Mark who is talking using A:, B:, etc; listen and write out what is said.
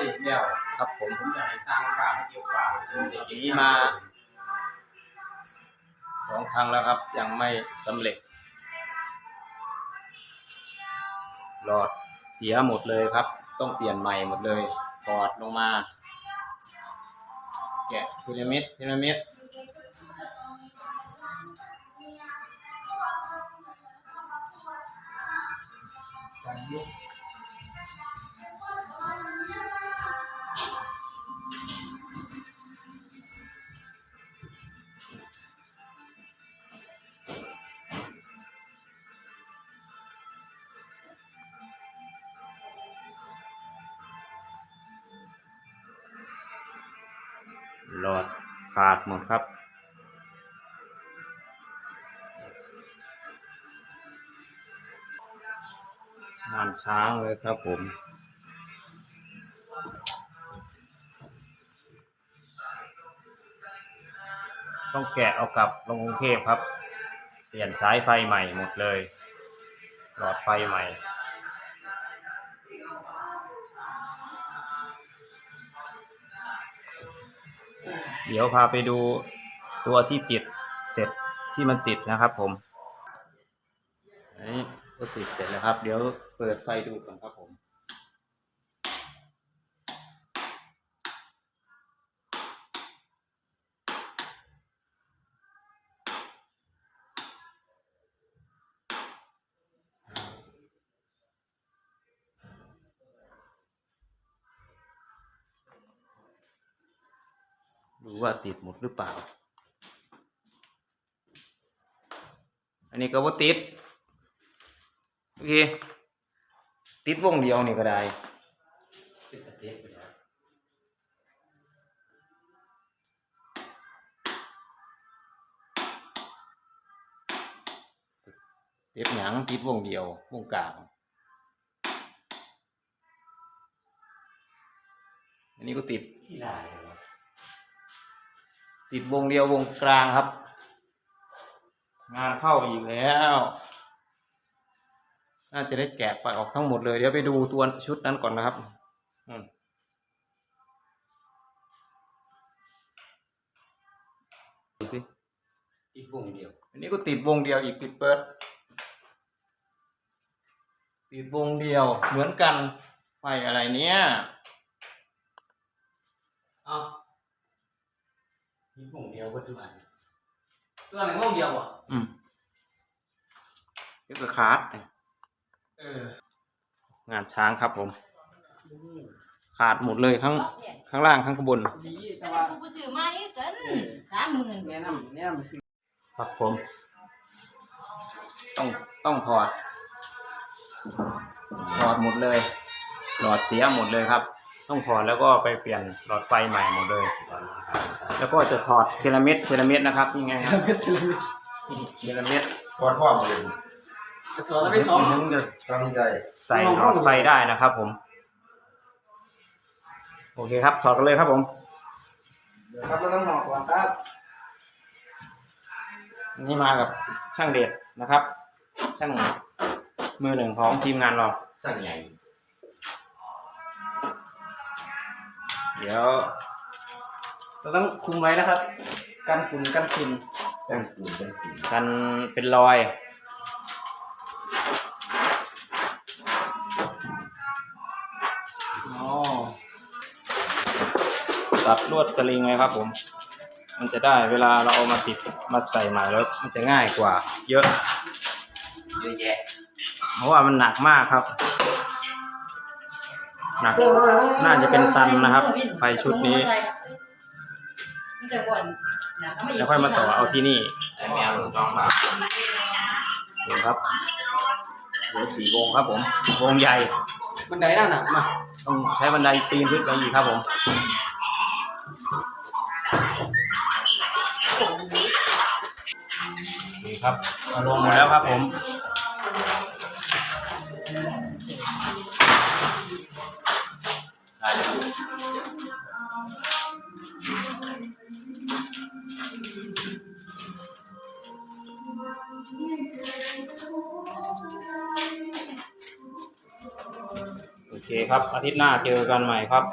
A: แล้ว
B: ครับผม
A: ผมอยากให้สร้างฝาให้เกี่ยวฝาเด็ก
B: นี้มาสองครั้งแล้วครับ ยังไม่สำเร็จ หลอดเสียหมดเลยครับ ต้องเปลี่ยนใหม่หมดเลยถอดลงมา แกะทีละเม็ดทีละเม็ด หลอดขาดหมดครับ งานช้างเลยครับผมต้องแกะเอากลับลงกรุงเทพครับ เปลี่ยนสายไฟใหม่หมดเลย หลอดไฟใหม่ เดี๋ยวพาไปดูตัวที่ติดเสร็จที่มันติดนะครับผมอันนี้ก็ติดเสร็จแล้วครับ เดี๋ยวเปิดไฟดูก่อนครับผม ดูว่าติดหมดหรือเปล่า อันนี้ก็ว่าติด โอเค ติดวงเดียวนี่ก็ได้
A: เป็นสเต็ปไปแล้ว
B: ติดหนังติดวงเดียว วงกลาง อันนี้ก็ติด
A: ที่ลาย
B: ติดวงเดียววงกลางครับ งานเข้าอีกแล้ว น่าจะได้แกะไปออกทั้งหมดเลย เดี๋ยวไปดูตัวชุดนั้นก่อนนะครับอืมดูสิ
A: อีกวงเดียว
B: อันนี้ก็ติดวงเดียวอีกปิดเปิด ติดวงเดียวเหมือนกันไฟอะไรเนี้ย
A: อ้าว อีกวงเดียวปัจจุบันตัวไหนวงเดียวอะ
B: อืมนี่ก็ขาด
A: เอองา
B: นช้างครับผม ขาดหมดเลยทั้งข้างล่างทั้งข้างบน
A: ดีแต่
C: แต่
A: ว่า
C: ว่ากูซื้อมาอีกกันสามหมื่น
A: แนะนำแนะนำไปซื้อ
B: ครับผม ต้องต้องถอดถอดหมดเลย หลอดเสียหมดเลยครับ ต้องถอดแล้วก็ไปเปลี่ยนหลอดไฟใหม่หมดเลย แล้วก็จะถอดเทเลเม็ดเทเลเม็ดนะครับนี่ไงครับเทเลเม็ด
D: ก่อนพ่อมาเลย
A: ตัวละไปสอง
B: ถึงจะ
D: ตั้งใจ
B: ใส่หลอดไฟได้นะครับผม โอเคครับถอดกันเลยครับผม
A: เดี๋ยวครับเราต้องห่อก่อนครับ
B: นี่มากับช่างเด็ดนะครับ ช่างมือหนึ่งของทีมงานเรา
D: ช่างใหญ่
B: เดี๋ยว เราต้องคุมไว้นะครับ กันฝุ่นกันฝุ่น
D: ช่างปูนช่างปูน
B: กันเป็นรอย
A: อ๋อ
B: ตัดลวดสลิงเลยครับผม มันจะได้เวลาเราเอามาติดมาใส่ใหม่แล้วมันจะง่ายกว่า เยอะ
A: เยอะแยะ
B: เพราะว่ามันหนักมากครับ หนัก น่าจะเป็นตันนะครับ ไฟชุดนี้
C: มันจะก่อนนะก็ไม่
B: แล้วค่อยมาต่อเอาที่นี่
A: แต่แมวหนูจองมา
B: ดูครับเหลือสี่วงครับผมวงใหญ่
A: บันไดด้านหนักมา
B: ต้องใช้บันไดปีนขึ้นไปอีกครับผมนี่ครับเอาลงมาแล้วครับผม เคคครับ อาทิตย์หน้าเจอกันใหม่ครับ